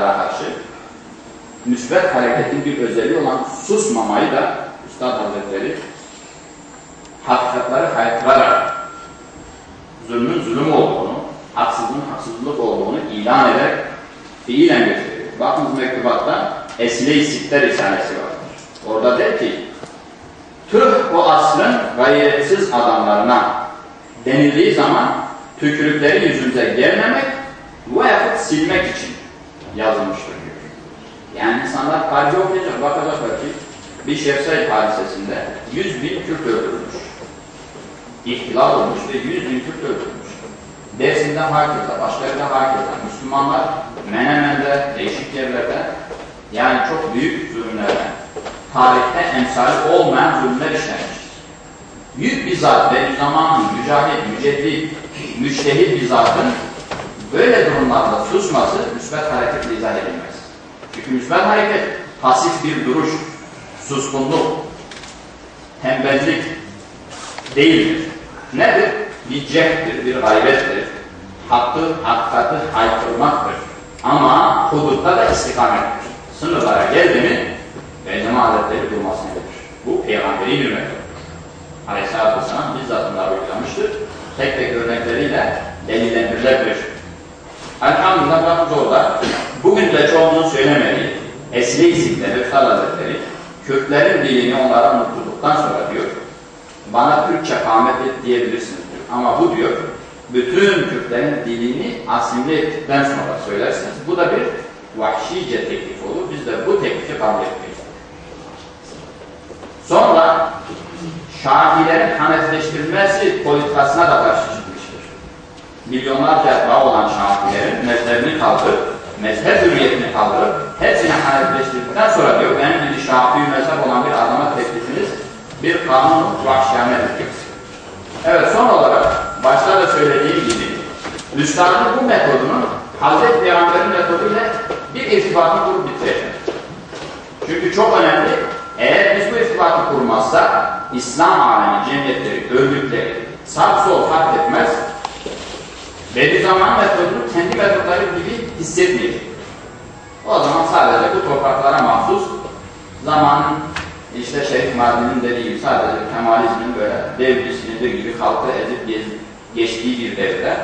karşı müsbet hareketin bir özelliği olan susmamayı da Üstad Hazretleri hakikatları haykırarak zulmün zulüm olduğunu, haksızlığın haksızlık olduğunu ilan ederek fiilen gösteriyor. Bakınız mektubatta Esile-i Sitter Risalesi vardır. Orada der ki Tüh o asrın gayretsiz adamlarına denildiği zaman tükürükleri yüzünüze gelmemek veyahut silmek için yazılmıştır diyor. Yani insanlar tarihi okuyacak, bakacaklar ki bir Şefsayt hadisesinde 100 bin Kürt öldürülmüş. İhtilal olmuş ve 100 bin Kürt öldürülmüş. Dersim'de hakeza, başka yerde hakeza. Müslümanlar Menemen'de, değişik yerlerde yani çok büyük zulümlerden tarihte emsali olmayan zulümler işlenmiştir. Büyük bir zat ve zamanın mücahit, müceddit, müştehit bir zatın böyle durumlarda susması müsbet hareketle izah edilmez. Çünkü müsbet hareket pasif bir duruş, suskunluk, tembellik değildir. Nedir? Bir cehddir, bir gayrettir. Hakkı, hakikati haykırmaktır. Ama hudutta da istikamettir. Sınırlara geldi mi Benzeme adetleri durmasını verir. Bu peygamberi bir metot. Aleyhisselatü Vesselam bizzat uygulamıştır. Tek tek örnekleriyle delillendirilebilir. Elhamdülillah bakınız orada bugün de çoğunun söylemediği Esli isimleri Üstad Hazretleri Kürtlerin dilini onlara unutturduktan sonra diyor bana Türkçe kâmet et diyebilirsiniz diyor. Ama bu diyor bütün Kürtlerin dilini asimile ettikten sonra söylersiniz. Bu da bir vahşice teklif olur. Biz de bu teklifi kabul etmeyiz. Sonra Şafilerin Hanefileştirilmesi politikasına da karşı. Milyonlarca bağ olan Şafilerin mezhebini kaldırıp, mezhep hürriyetini kaldırıp, hepsini Hanefileştirdikten sonra diyor, benim bir Şafii mezhep olan bir adama teklifiniz bir kanun vahşiyanedir. Evet, son olarak başta da söylediğim gibi, Üstadın bu metodunun Hazreti Peygamber'in metoduyla bir irtibatı kurup bitirecek. Çünkü çok önemli, eğer biz bu irtibatı kurmazsak İslam alemi, cemiyetleri, örgütleri sağ sol fark etmez Bediüzzaman metodunu kendi metodları gibi hissetmeyecek. O zaman sadece bu topraklara mahsus zamanın işte Şerif Mardin'in dediği gibi sadece Kemalizmin böyle dev bir silindir gibi halkı ezip geçtiği bir devirde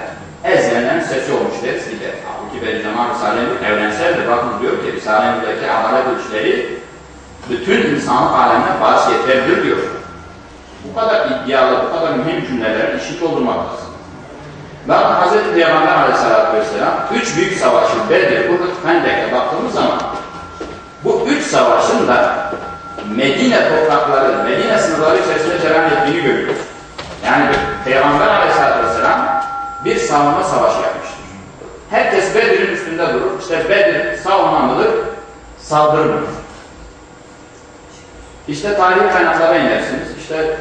ezberlerin sesi olmuş deriz ki de. Halbuki Bediüzzaman Risale-i evrenseldir. Bakın diyor ki Risale-i adalet ölçüleri bütün insanlık alemine vasiyetlerdir diyor. Bu kadar iddialı, bu kadar mühim cümlelerin işi doldurmaktasın. Bakın Hz. Peygamber aleyhissalatü vesselam üç büyük savaşı Bedir, Uhud, Hendek'e baktığımız zaman bu üç savaşın da Medine toprakları, Medine sınırları içerisinde cereyan ettiğini görüyoruz. Yani Peygamber aleyhissalatü vesselam bir savunma savaşı yapmıştır. Herkes Bedir'in üstünde durur. İşte Bedir savunma mıdır, saldırı mıdır? İşte tarihi kaynaklara inersiniz. İşte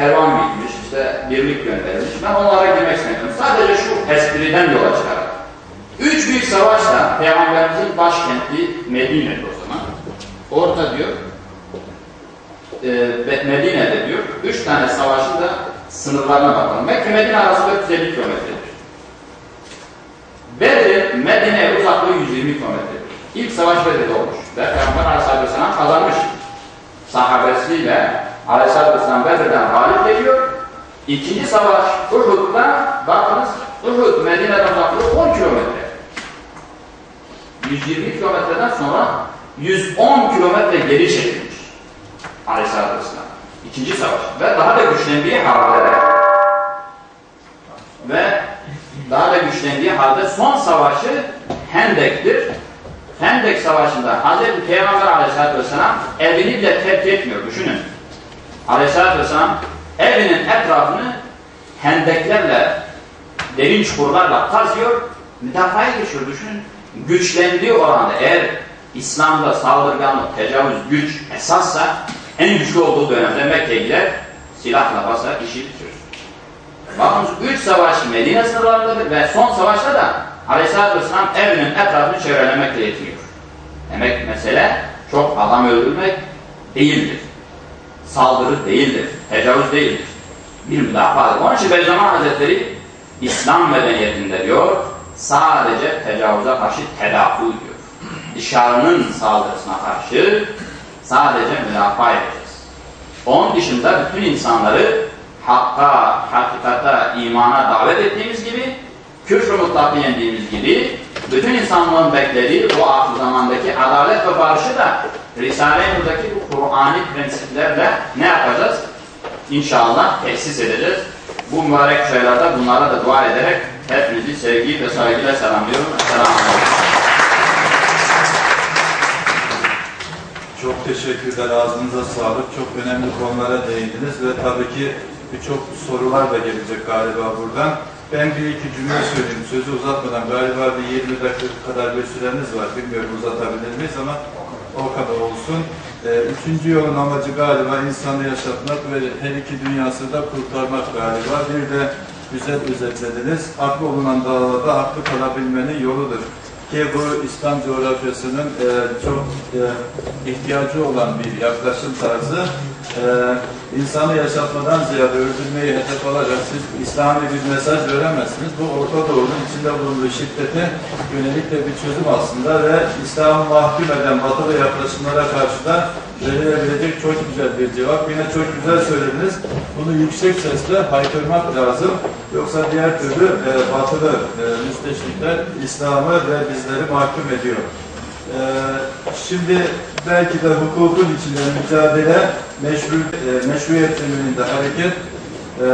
kervan gitmiş, işte birlik gönderilmiş. Ben onlara girmek istemiyorum. Sadece şu espriden yola çıkarak. Üç büyük savaşla Peygamberimizin başkenti Medine'de o zaman. Orada diyor, e, Medine'de diyor, üç tane savaşın da sınırlarına bakalım. Mekke Medine arası 450 kilometredir. Bedir, Medine'ye uzaklığı 120 kilometredir. İlk savaş Bedir'de olmuş. Ve Peygamber Aleyhisselatü Vesselam kazanmış sahabesiyle Aleyhisselatü Vesselam Bedir'den galip geliyor. İkinci savaş Uhud'da bakınız Uhud Medine'den uzaklığı 10 kilometre. 120 kilometreden sonra 110 kilometre geri çekilmiş Aleyhisselatü Vesselam. İkinci savaş. Ve daha da güçlendiği halde ve daha da güçlendiği halde son savaşı Hendek'tir. Hendek Savaşı'nda Hz. Peygamber Aleyhisselatü Vesselam evini bile terk etmiyor. Düşünün. Aleyhisselatü Vesselam evinin etrafını hendeklerle, derin çukurlarla kazıyor, müdafaya geçiyor. Düşünün. Güçlendiği oranda eğer İslam'da saldırganlık, tecavüz, güç esassa en güçlü olduğu dönemde Mekke'ye gider, silahla basar, işi bitirir. Bakın üç savaş Medine sınırlarındadır ve son savaşta da Aleyhisselatü Vesselam evinin etrafını çevrelemekle yetmiyor. Demek mesele çok adam öldürmek değildir. Saldırı değildir. Tecavüz değildir. Bir müdafadır. Onun için Beyzaman Hazretleri İslam medeniyetinde diyor sadece tecavüze karşı tedafu diyor. dışarının saldırısına karşı sadece müdafaa edeceğiz. Onun dışında bütün insanları hakka, hakikata, imana davet ettiğimiz gibi, küfrü mutlakı yendiğimiz gibi, bütün insanlığın beklediği bu ahir zamandaki adalet ve barışı da Risale-i Nur'daki bu Kur'an'ı prensiplerle ne yapacağız? İnşallah tesis edeceğiz. Bu mübarek şeylerde bunlara da dua ederek hepinizi sevgi ve saygıyla selamlıyorum. Selamun Aleyküm. Çok teşekkürler. Ağzınıza sağlık. Çok önemli konulara değindiniz ve tabii ki birçok sorular da gelecek galiba buradan. Ben bir iki cümle söyleyeyim. Sözü uzatmadan galiba bir 20 dakika kadar bir süreniz var. Bilmiyorum uzatabilir miyiz ama o kadar olsun. Ee, üçüncü yolun amacı galiba insanı yaşatmak ve her iki dünyası da kurtarmak galiba. Bir de güzel özetlediniz. Haklı olunan davada haklı kalabilmenin yoludur ki bu İslam coğrafyasının e, çok e, ihtiyacı olan bir yaklaşım tarzı. E, insanı yaşatmadan ziyade öldürmeyi hedef alarak siz İslami bir mesaj veremezsiniz. Bu Orta Doğu'nun içinde bulunduğu şiddete yönelik de bir çözüm aslında ve İslam'ı mahkum eden batılı yaklaşımlara karşı da verilebilecek çok güzel bir cevap. Yine çok güzel söylediniz. Bunu yüksek sesle haykırmak lazım. Yoksa diğer türlü e, batılı e, müsteşrikler İslam'ı ve bizleri mahkum ediyor. E, şimdi belki de hukukun içinde mücadele, meşru, e, meşruiyet zemininde hareket, e,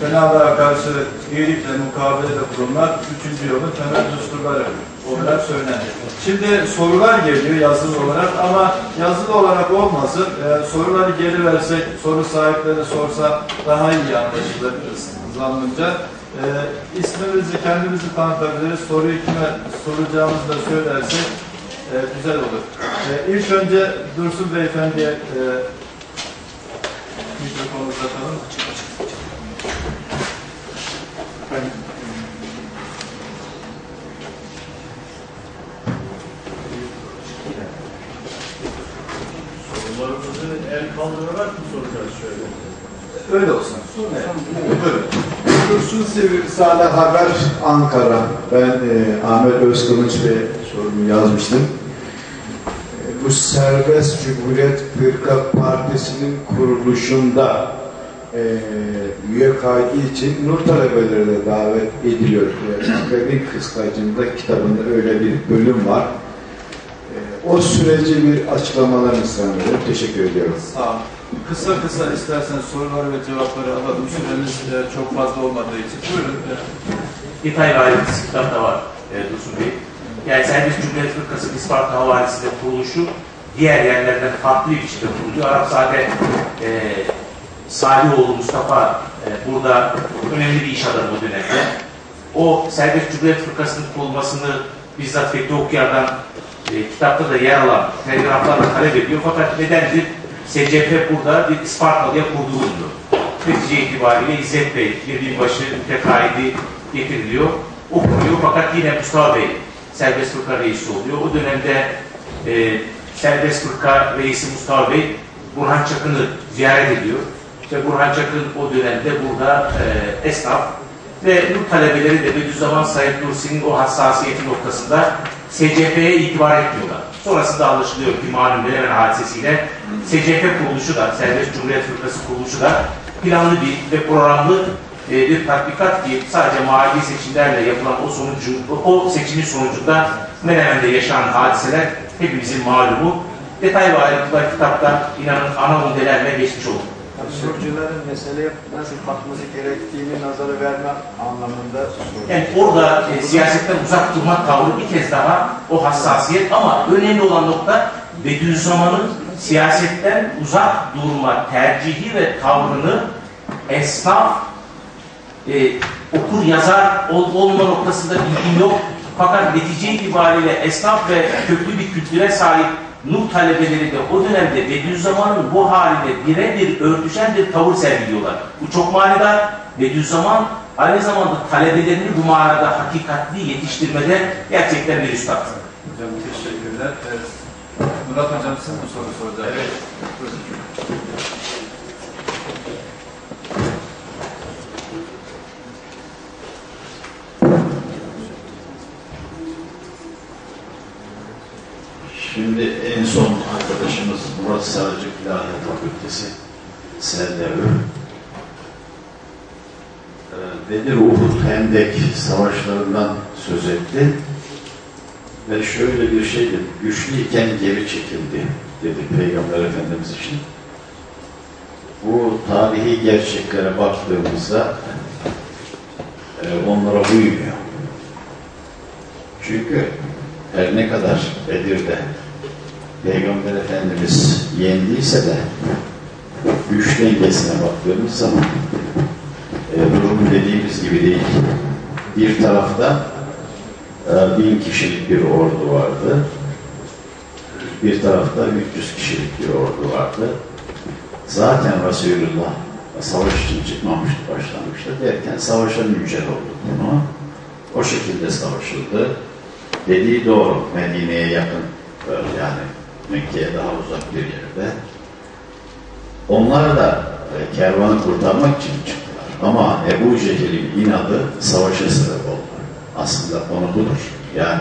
fenalığa karşı iyilikle mukabelede bulunmak üçüncü yolun temel düsturları olarak söylendi. Şimdi sorular geliyor yazılı olarak ama yazılı olarak olmasın. E, soruları geri versek, soru sahipleri sorsa daha iyi anlaşılır zannımca. E, ismimizi kendimizi tanıtabiliriz. Soruyu kime soracağımızı da söylersek e, güzel olur. E, ilk önce Dursun Beyefendi'ye e, Sorularımızı el kaldırarak mı soracağız şöyle? Öyle olsun. Evet. Buyurun. Dursun Sivri Risale Haber Ankara. Ben e, Ahmet Özkılıç ve sorumu yazmıştım. E, bu Serbest Cumhuriyet Fırka Partisi'nin kuruluşunda e, üye kaydı için Nur talebeleri de davet ediliyor. E, Akademik Kıskacı'nda kitabında öyle bir bölüm var. O süreci bir açıklamalarını sanıyorum. Teşekkür ediyorum. Sağ olun. Kısa kısa istersen soruları ve cevapları alalım. Süremiz e, çok fazla olmadığı için. Buyurun. Detay valisi kitapta var e, Dursun Bey. Yani Serbest Cumhuriyet Fırkası Isparta Havalisi'nde kuruluşu diğer yerlerden farklı bir biçimde kuruluyor. Arapzade e, Salihoğlu Mustafa e, burada önemli bir iş adamı o dönemde. O Serbest Cumhuriyet Fırkası'nın kurulmasını bizzat Fethi Okyar'dan e, kitapta da yer alan telgraflarla talep ediyor. Fakat nedendir? SCP burada bir Ispartalı'ya kurduruldu. Netice itibariyle İzzet Bey, bir binbaşı mütekaidi getiriliyor. O kuruyor fakat yine Mustafa Bey serbest fırka reisi oluyor. O dönemde e, serbest fırka reisi Mustafa Bey Burhan Çakın'ı ziyaret ediyor. İşte Burhan Çakın o dönemde burada e, esnaf ve Nur talebeleri de Bediüzzaman Said Nursi'nin o hassasiyeti noktasında SCP'ye itibar etmiyorlar. Sonrasında anlaşılıyor ki malum Menemen hadisesiyle SCP kuruluşu da, Serbest Cumhuriyet Fırkası kuruluşu da planlı bir ve programlı e, bir tatbikat ki sadece mahalli seçimlerle yapılan o sonucu, o seçimin sonucunda Menemen'de yaşanan hadiseler hepimizin malumu. Detay ve ayrıntılar kitapta inanın ana modellerle geçmiş olur. Sorucuların meseleye nasıl bakması gerektiğini nazara verme anlamında soruyor. Yani orada e, siyasetten uzak durmak tavrı bir kez daha o hassasiyet ama önemli olan nokta Bediüzzaman'ın siyasetten uzak durma tercihi ve tavrını esnaf e, okur yazar ol, olma noktasında bilgim yok. Fakat netice itibariyle esnaf ve köklü bir kültüre sahip Nur talebeleri de o dönemde Bediüzzaman'ın bu haline birebir örtüşen bir tavır sergiliyorlar. Bu çok manidar. Bediüzzaman aynı zamanda talebelerini bu manada hakikatli yetiştirmede gerçekten bir üstad. Hocam teşekkürler. Evet. Murat Hocam siz mi soru soracaksınız? Evet. Şimdi en son arkadaşımız Murat Sarıcı İlahiyat Fakültesi Seldevi. Ee, Bedir, Uhud, Hendek savaşlarından söz etti. Ve şöyle bir şey dedi, güçlüyken geri çekildi dedi Peygamber Efendimiz için. Bu tarihi gerçeklere baktığımızda e, onlara uymuyor. Çünkü her ne kadar Bedir'de Peygamber Efendimiz yendiyse de güç dengesine baktığımız zaman e, durum dediğimiz gibi değil. Bir tarafta e, bin kişilik bir ordu vardı. Bir tarafta 300 kişilik bir ordu vardı. Zaten Resulullah savaş için çıkmamıştı başlangıçta derken savaşa mücel oldu bunu. O şekilde savaşıldı. Dediği doğru. Medine'ye yakın e, yani Mekke'ye daha uzak bir yerde. Onlar da e, kervanı kurtarmak için çıktılar. Ama Ebu Cehil'in inadı savaşa sebep oldu. Aslında konu budur. Yani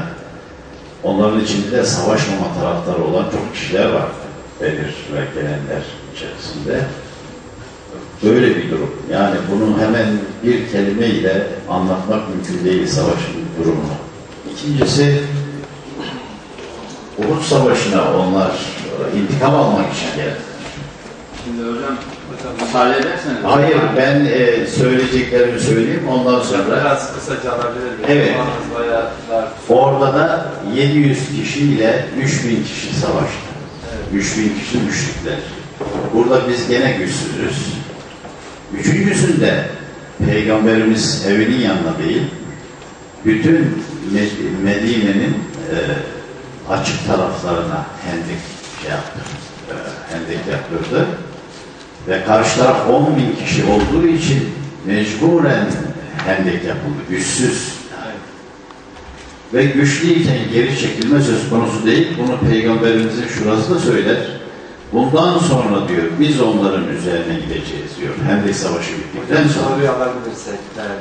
onların içinde de savaşmama taraftarı olan çok kişiler vardı. Bedir ve gelenler içerisinde. Böyle bir durum. Yani bunu hemen bir kelimeyle anlatmak mümkün değil savaşın durumunu. İkincisi Uhud Savaşı'na onlar e, intikam almak için geldi. Şimdi hocam müsaade ederseniz. Hayır ben e, söyleyeceklerimi söyleyeyim ondan sonra. Biraz kısaca alabilir miyim? Evet. Orada da 700 kişiyle 3000 kişi savaştı. 3000 kişi müşrikler. Burada biz gene güçsüzüz. Üçüncüsünde Peygamberimiz evinin yanına değil, bütün Med- Medine'nin e, açık taraflarına hendek şey yaptı, e, hendek yaptırdı. Ve karşı taraf 10 bin kişi olduğu için mecburen hendek yapıldı, güçsüz. Ve güçlüyken geri çekilme söz konusu değil. Bunu Peygamberimizin şurası da söyler. Bundan sonra diyor biz onların üzerine gideceğiz diyor. Hendek Savaşı bittikten sonra.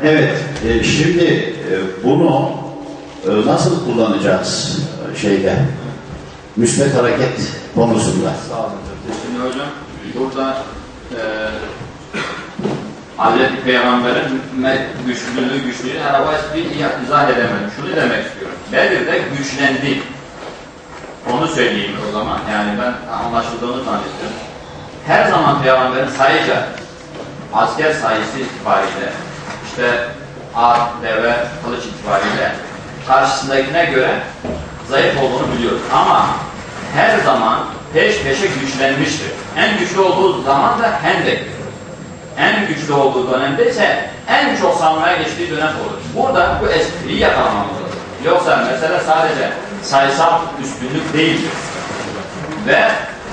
Evet. E, şimdi e, bunu e, nasıl kullanacağız şeyde? Müsbet hareket konusunda. Sağ olun. Şimdi hocam burada e, Hazreti Peygamber'in güçlülüğü güçlüğü araba bir izah edemedim. Şunu demek istiyorum. Bedir'de güçlendi. Onu söyleyeyim o zaman. Yani ben anlaşıldığını zannediyorum. Her zaman Peygamber'in sayıca asker sayısı itibariyle işte at, deve, kılıç itibariyle karşısındakine göre zayıf olduğunu biliyoruz. Ama her zaman peş peşe güçlenmiştir. En güçlü olduğu zaman da Hendek'tir. En güçlü olduğu dönemde ise en çok savunmaya geçtiği dönem olur. Burada bu espriyi yakalamamız lazım. Yoksa mesele sadece sayısal üstünlük değildir. Ve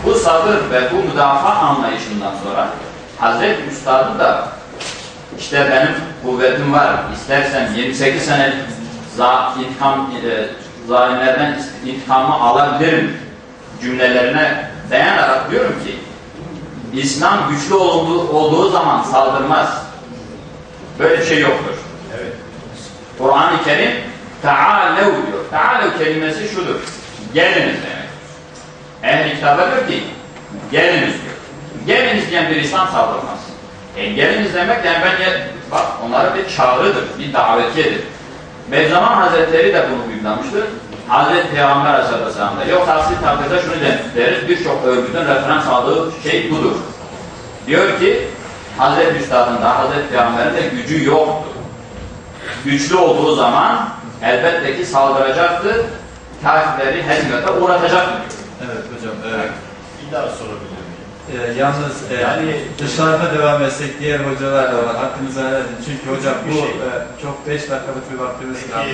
bu sabır ve bu müdafaa anlayışından sonra Hazreti Üstad'ın da işte benim kuvvetim var, istersen 28 sene za intikam, e, zalimlerden intikamı alabilirim cümlelerine dayanarak diyorum ki İslam güçlü olduğu, olduğu zaman saldırmaz. Böyle bir şey yoktur. Evet. Kur'an-ı Kerim Tealev diyor. Tealev kelimesi şudur. Geliniz demek. Ehl-i kitaba diyor ki geliniz diyor. Geliniz diyen bir İslam saldırmaz. E, geliniz demek yani ben ya, bak onlara bir çağrıdır, bir davetiyedir. Beyzaman Hazretleri de bunu uygulamıştır. Hazreti Peygamber Aleyhisselam da. Yoksa aksi takdirde şunu deriz, birçok örgütün referans aldığı şey budur. Diyor ki Hazreti Üstad'ın da Hazreti Peygamber'in de gücü yoktu. Güçlü olduğu zaman elbette ki saldıracaktı, kafirleri hezmete uğratacaktı. Evet hocam. Evet. Bir daha sorabilir Ee, yalnız e, Yani- dışarıda devam etsek diğer hocalar da var. Hakkınızı helal edin. Çünkü hocam bu şey. e, çok 5 dakikalık bir vaktimiz kaldı.